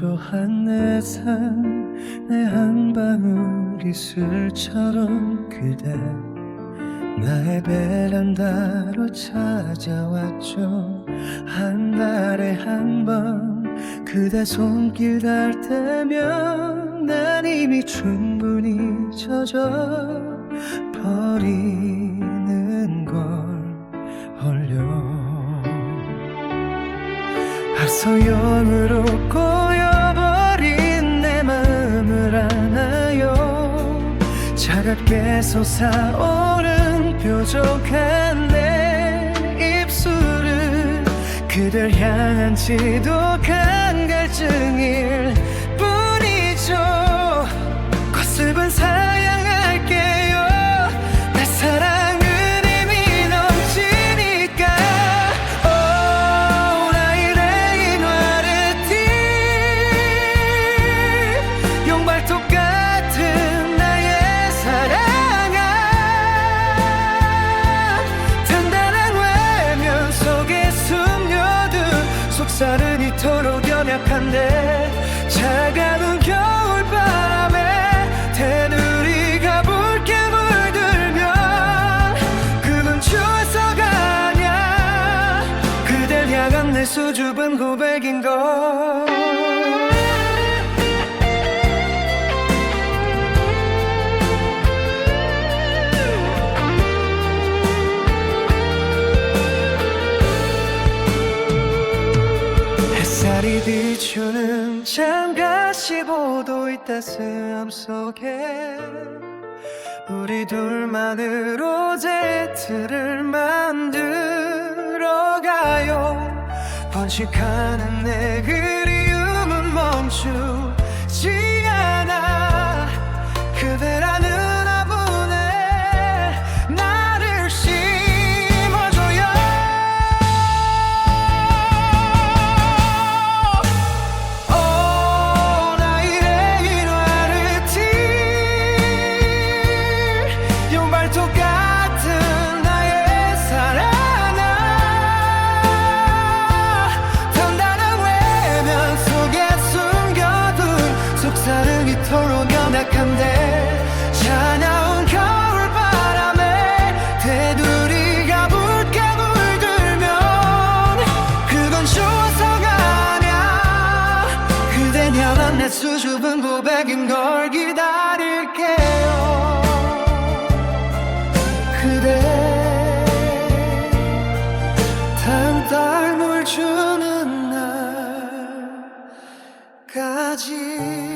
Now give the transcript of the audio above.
듯한 내한 방울 이슬처럼 그대 나의 베란다로 찾아왔죠. 한 달에 한 번 그대 손길 닿을 때면 난 이미 충분히 젖어 버리는 걸 홀려. 앞서 영으로 꼬여 차갑게 솟아오른 뾰족한 내 입술은 그댈 향한 지독한 갈증일 뿐이죠 약한데 차가운 겨울바람에 테두리가 붉게 물들면 그건 추워서가 아냐 그댈 향한 내 수줍은 고백인걸 햇살이 비추는 창가 15도의 따스함 속에 우리 둘만의 로제트를 만들어 가요. 번식하는 내 그리움은 멈추 그댄 향한 내 수줍은 고백인 걸 기다릴게요. 그대 단달물 주는 날까지